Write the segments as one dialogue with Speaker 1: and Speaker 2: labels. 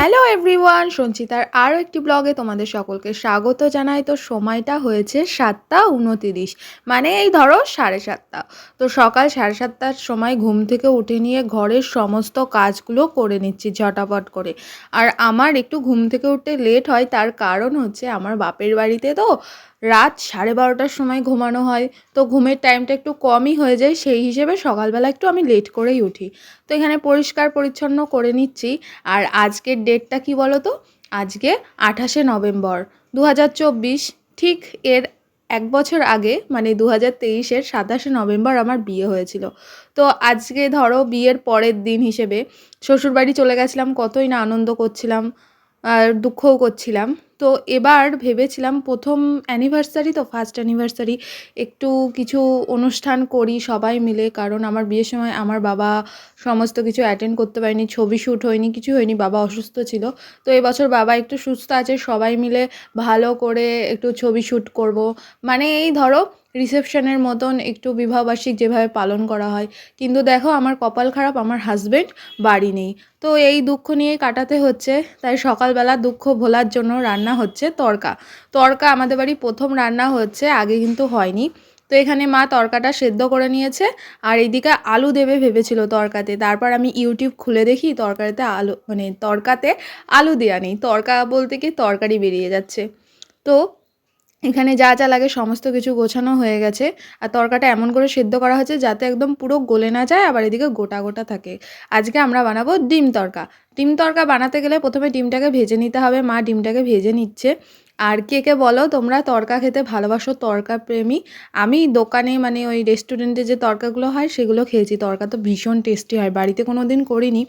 Speaker 1: Hello everyone সঞ্চিতার আরও একটি ব্লগে তোমাদের সকলকে স্বাগত জানাই। তো সময়টা হয়েছে সাতটা উনতিরিশ মানে এই ধরো সাড়ে সাতটা। তো সকাল সাড়ে সাতটার সময় ঘুম থেকে উঠে নিয়ে ঘরের সমস্ত কাজগুলো করে নিচ্ছি ঝটাপট করে। আর আমার একটু ঘুম থেকে উঠতে লেট হয়, তার কারণ হচ্ছে আমার বাপের বাড়িতে তো রাত সাড়ে বারোটার সময় ঘুমানো হয়। তো ঘুমের টাইমটা একটু কমই হয়ে যায়, সেই হিসেবে সকালবেলা একটু আমি লেট করেই উঠি। তো এখানে পরিষ্কার পরিচ্ছন্ন করে নিচ্ছি। আর আজকের ডেটটা কি বলো তো আজকে আঠাশে নভেম্বর দু হাজার চব্বিশ। ঠিক এর এক বছর আগে মানে দু হাজার তেইশের সাতাশে নভেম্বর আমার বিয়ে হয়েছিল। তো আজকে ধরো বিয়ের পরের দিন হিসেবে শ্বশুরবাড়ি চলে গেছিলাম, কতই না আনন্দ করছিলাম, আর দুঃখও করছিলাম। তো এবার ভেবেছিলাম প্রথম অ্যানিভার্সারি তো ফার্স্ট অ্যানিভার্সারি একটু কিছু অনুষ্ঠান করি সবাই মিলে। কারণ আমার বিয়ের সময় আমার বাবা সমস্ত কিছু অ্যাটেন্ড করতে পারেনি, ছবি শ্যুট হয়নি, কিছু হয়নি, বাবা অসুস্থ ছিল। তো এবছর বাবা একটু সুস্থ আছে, সবাই মিলে ভালো করে একটু ছবি শ্যুট করব। মানে এই ধরো রিসেপশনের মতন একটু বিবাহবার্ষিক যেভাবে পালন করা হয়। কিন্তু দেখো, আমার কপাল খারাপ, আমার হাজব্যান্ড বাড়ি নেই। তো এই দুঃখ নিয়ে কাটাতে হচ্ছে, তাই সকালবেলা দুঃখ ভোলার জন্য রান্না হচ্ছে তরকা। তরকা আমাদের বাড়ি প্রথম রান্না হচ্ছে, আগে কিন্তু হয়নি। তো এখানে মা তরকাটা সেদ্ধ করে নিয়েছে, আর এইদিকে আলু দেবে ভেবেছিল তরকাতে। তারপর আমি ইউটিউব খুলে দেখি তরকারিতে আলু মানে তরকাতে আলু দেওয়া নেই। তরকা বলতে কি, তরকারি বেরিয়ে যাচ্ছে। তো এখানে যা যা লাগে সমস্ত কিছু গোছানো হয়ে গেছে। আর তরকাটা এমন করে সেদ্ধ করা হয়েছে যাতে একদম পুরো গলে না যায়, আবার এদিকে গোটা গোটা থাকে। আজকে আমরা বানাবো ডিম তরকা। ডিম তরকা বানাতে গেলে প্রথমে ডিমটাকে ভেজে নিতে হবে। মা ডিমটাকে ভেজে নিচ্ছে। আর কে কে বলো, তোমরা তরকা খেতে ভালোবাসো, তরকা প্রেমী। আমি দোকানে মানে ওই রেস্টুরেন্টে যে তরকাগুলো হয়, সেগুলো খেয়েছি। তরকা তো ভীষণ টেস্টি হয়, বাড়িতে কোনো দিন করিনি।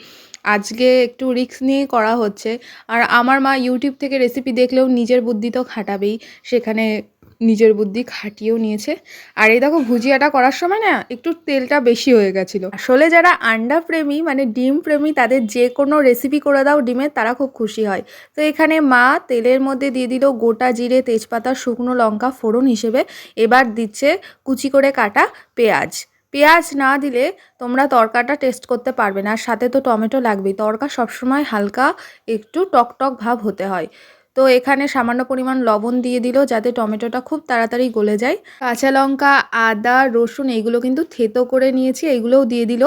Speaker 1: আজকে একটু রিস্ক নিয়ে করা হচ্ছে। আর আমার মা ইউটিউব থেকে রেসিপি দেখলেও নিজের বুদ্ধি তো খাটাবেই। সেখানে নিজের বুদ্ধি খাটিয়েও নিয়েছে। আর এই দেখো ভুজিয়াটা করার সময় না একটু তেলটা বেশি হয়ে গেছিল। আসলে যারা আন্ডা প্রেমী মানে ডিম প্রেমী তাদের যে কোনো রেসিপি করে দাও ডিমের, তারা খুব খুশি হয়। তো এখানে মা তেলের মধ্যে দিয়ে দিল গোটা জিরে, তেজপাতা, শুকনো লঙ্কা ফোড়ন হিসেবে। এবার দিচ্ছে কুচি করে কাটা পেঁয়াজ। পেঁয়াজ না দিলে তোমরা তরকাটা টেস্ট করতে পারবে না। আর সাথে তো টমেটো লাগবেই। তরকা সবসময় হালকা একটু টক টক ভাব হতে হয়। তো এখানে সামান্য পরিমাণ লবণ দিয়ে দিল যাতে টমেটোটা খুব তাড়াতাড়ি গলে যায়। কাঁচা লঙ্কা, আদা, রসুন এইগুলো কিন্তু থেতো করে নিয়েছি এইগুলোও দিয়ে দিল।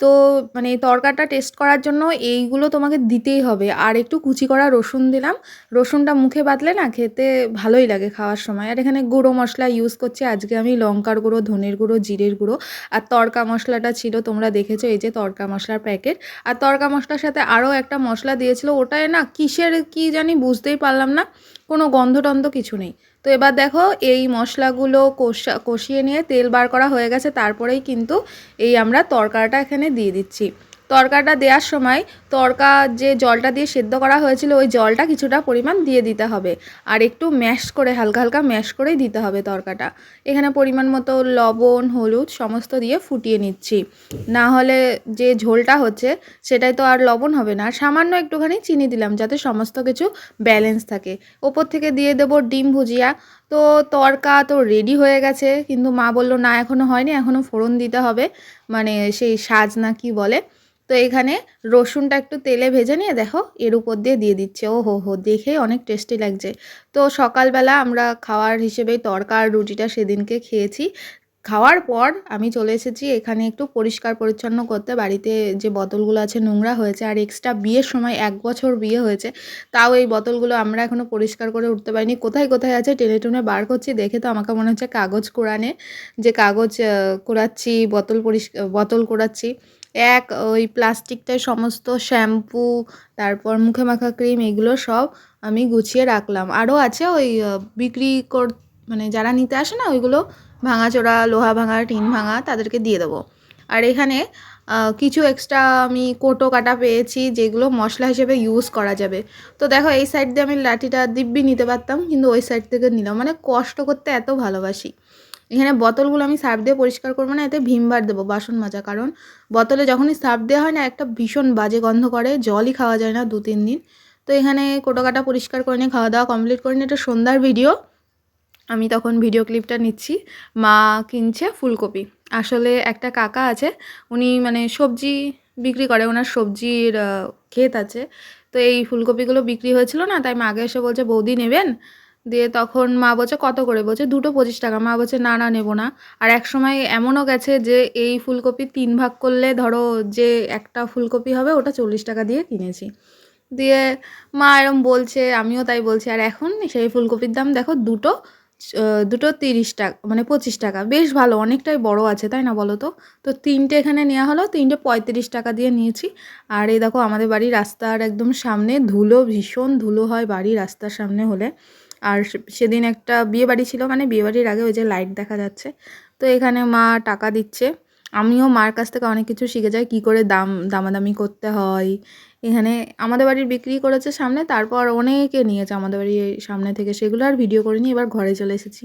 Speaker 1: তো মানে তরকাটা টেস্ট করার জন্য এইগুলো তোমাকে দিতেই হবে। আর একটু কুচি করা রসুন দিলাম। রসুনটা মুখে বাতলে না খেতে ভালোই লাগে খাওয়ার সময়। আর এখানে গুঁড়ো মশলা ইউজ করছি। আজকে আমি লঙ্কার গুঁড়ো, ধনের গুঁড়ো, জিরের গুঁড়ো আর তরকা মশলাটা ছিল। তোমরা দেখেছ এই যে তরকা মশলার প্যাকেট। আর তরকা মশলার সাথে আরও একটা মশলা দিয়েছিল। ওটায় না কিসের কি জানি বুঝতেই পারলাম না। কোনো গন্ধ টন্ধ কিছু নেই। তো এবার দেখো এই মশলাগুলো কষা, কষিয়ে নিয়ে তেল বার করা হয়ে গেছে, তারপরেই কিন্তু এই আমরা তরকাটা এখানে দিয়ে দিচ্ছি। তরকাটা দেওয়ার সময় তরকা যে জলটা দিয়ে সেদ্ধ করা হয়েছিল, ওই জলটা কিছুটা পরিমাণ দিয়ে দিতে হবে। আর একটু ম্যাশ করে, হালকা হালকা ম্যাশ করেই দিতে হবে তরকাটা। এখানে পরিমাণ মতো লবণ, হলুদ, সমস্ত দিয়ে ফুটিয়ে নিচ্ছি। না হলে যে ঝোলটা হচ্ছে, সেটাই তো আর লবণ হবে না। সামান্য একটুখানি চিনি দিলাম, যাতে সমস্ত কিছু ব্যালেন্স থাকে। ওপর থেকে দিয়ে দেবো ডিম ভুজিয়া। তো তরকা তো রেডি হয়ে গেছে, কিন্তু মা বলল, না এখনও হয়নি এখনও ফোড়ন দিতে হবে। মানে সেই সাজ না কি বলে তো এখানে রসুনটা একটু তেলে ভেজে নিয়ে দেখো, এর উপর দিয়ে দিয়ে দিচ্ছে। ও হো হো দেখে অনেক টেস্টি লাগছে। তো সকালবেলা আমরা খাওয়ার হিসেবে তরকা আর রুটিটা সেদিনকে খেয়েছি। খাওয়ার পর আমি চলে এসেছি এখানে একটু পরিষ্কার পরিচ্ছন্ন করতে। বাড়িতে যে বোতলগুলো আছে, নোংরা হয়েছে আর এক্সট্রা বিয়ের সময় এক বছর বিয়ে হয়েছে, তাও এই বোতলগুলো আমরা এখনও পরিষ্কার করে উঠতে পারিনি। কোথায় কোথায় আছে টেনে টুনে বার করছি, দেখে তো আমাকে মনে হচ্ছে কাগজ কোড়ানে, যে কাগজ কোড়াচ্ছি, বোতল পরিষ্কার, বোতল কোড়াচ্ছি। এক, ওই প্লাস্টিকটায় সমস্ত শ্যাম্পু, তারপর মুখে মাখা ক্রিম, এগুলো সব আমি গুছিয়ে রাখলাম। আরও আছে ওই বিক্রি কর মানে যারা নিতে আসে না, ওইগুলো ভাঙাচোরা, লোহা ভাঙা, টিন ভাঙা, তাদেরকে দিয়ে দেবো। আর এখানে কিছু এক্সট্রা আমি কোটো কাটা পেয়েছি, যেগুলো মশলা হিসেবে ইউজ করা যাবে। তো দেখো, এই সাইড দিয়ে আমি লাঠিটা দিব্যি নিতে পারতাম, কিন্তু ওই সাইড থেকে নিলাম। মানে কষ্ট করতে এত ভালোবাসি। এখানে বোতলগুলো আমি সার্ফ দিয়ে পরিষ্কার করব না, এতে ভীমবার দেবো বাসন মাজা, কারণ বোতলে যখনই সার্ফ দেওয়া হয় না, একটা ভীষণ বাজে গন্ধ করে, জলই খাওয়া যায় না দু তিন দিন। তো এখানে কোটো কাটা পরিষ্কার করে নিয়ে খাওয়া দাওয়া কমপ্লিট করে নিয়ে, এটা সন্ধ্যার ভিডিও। আমি তখন ভিডিও ক্লিপটা নিচ্ছি, মা কিনছে ফুলকপি। আসলে একটা কাকা আছে, উনি মানে সবজি বিক্রি করে, ওনার সবজির ক্ষেত আছে। তো এই ফুলকপিগুলো বিক্রি হয়েছিল না, তাই মাকে এসে বলছে, বৌদি নেবেন? দিয়ে তখন মা বলছে, কত করে? বলছে, দুটো পঁচিশ টাকা। মা বলছে, না না, নেব না। আর এক সময় এমনও গেছে যে এই ফুলকপি তিন ভাগ করলে ধরো যে একটা ফুলকপি হবে, ওটা চল্লিশ টাকা দিয়ে কিনেছি। দিয়ে মা এরম বলছে, আমিও তাই বলছি, আর এখন সেই ফুলকপির দাম দেখো দুটো দুটো তিরিশ টাকা মানে পঁচিশ টাকা। বেশ ভালো, অনেকটাই বড় আছে, তাই না বলো তো? তো তিনটে এখানে নেওয়া হলো, তিনটে পঁয়ত্রিশ টাকা দিয়ে নিয়েছি। আর এই দেখো আমাদের বাড়ির রাস্তার একদম সামনে ধুলো, ভীষণ ধুলো হয় বাড়ি রাস্তার সামনে হলে। আর সেদিন একটা বিয়েবাড়ি ছিল মানে বিয়েবাড়ির আগে ওই যে লাইট দেখা যাচ্ছে। তো এখানে মা টাকা দিচ্ছে। আমিও মার কাছ থেকে অনেক কিছু শিখে যাই, কী করে দাম, দামাদামি করতে হয়। এখানে আমাদের বাড়ির বিক্রি করেছে সামনে, তারপর অনেকে নিয়েছে আমাদের বাড়ির সামনে থেকে। সেগুলো আর ভিডিও করিনি, এবার ঘরে চলে এসেছি।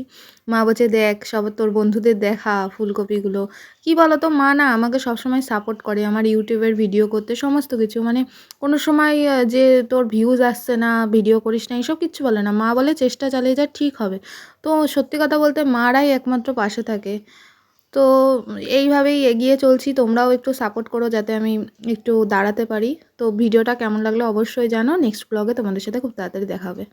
Speaker 1: মা বলছে, দেখ, সব তোর বন্ধুদের দেখা, ফুলকপিগুলো। কি বলো তো মা না আমাকে সবসময় সাপোর্ট করে, আমার ইউটিউবের ভিডিও করতে, সমস্ত কিছু। মানে কোনো সময় যে তোর ভিউজ আসছে না ভিডিও করিস না এইসব কিচ্ছু বলে না। মা বলে, চেষ্টা চালিয়ে যা, ঠিক হবে। তো সত্যি কথা বলতে, মারাই একমাত্র পাশে থাকে। তো এইভাবেই এগিয়ে চলছি, তোমরাও একটু সাপোর্ট করো যাতে আমি একটু দাঁড়াতে পারি। তো ভিডিওটা কেমন লাগল অবশ্যই জানো নেক্সট ব্লগে তোমাদের সাথে খুব তাড়াতাড়ি দেখা হবে।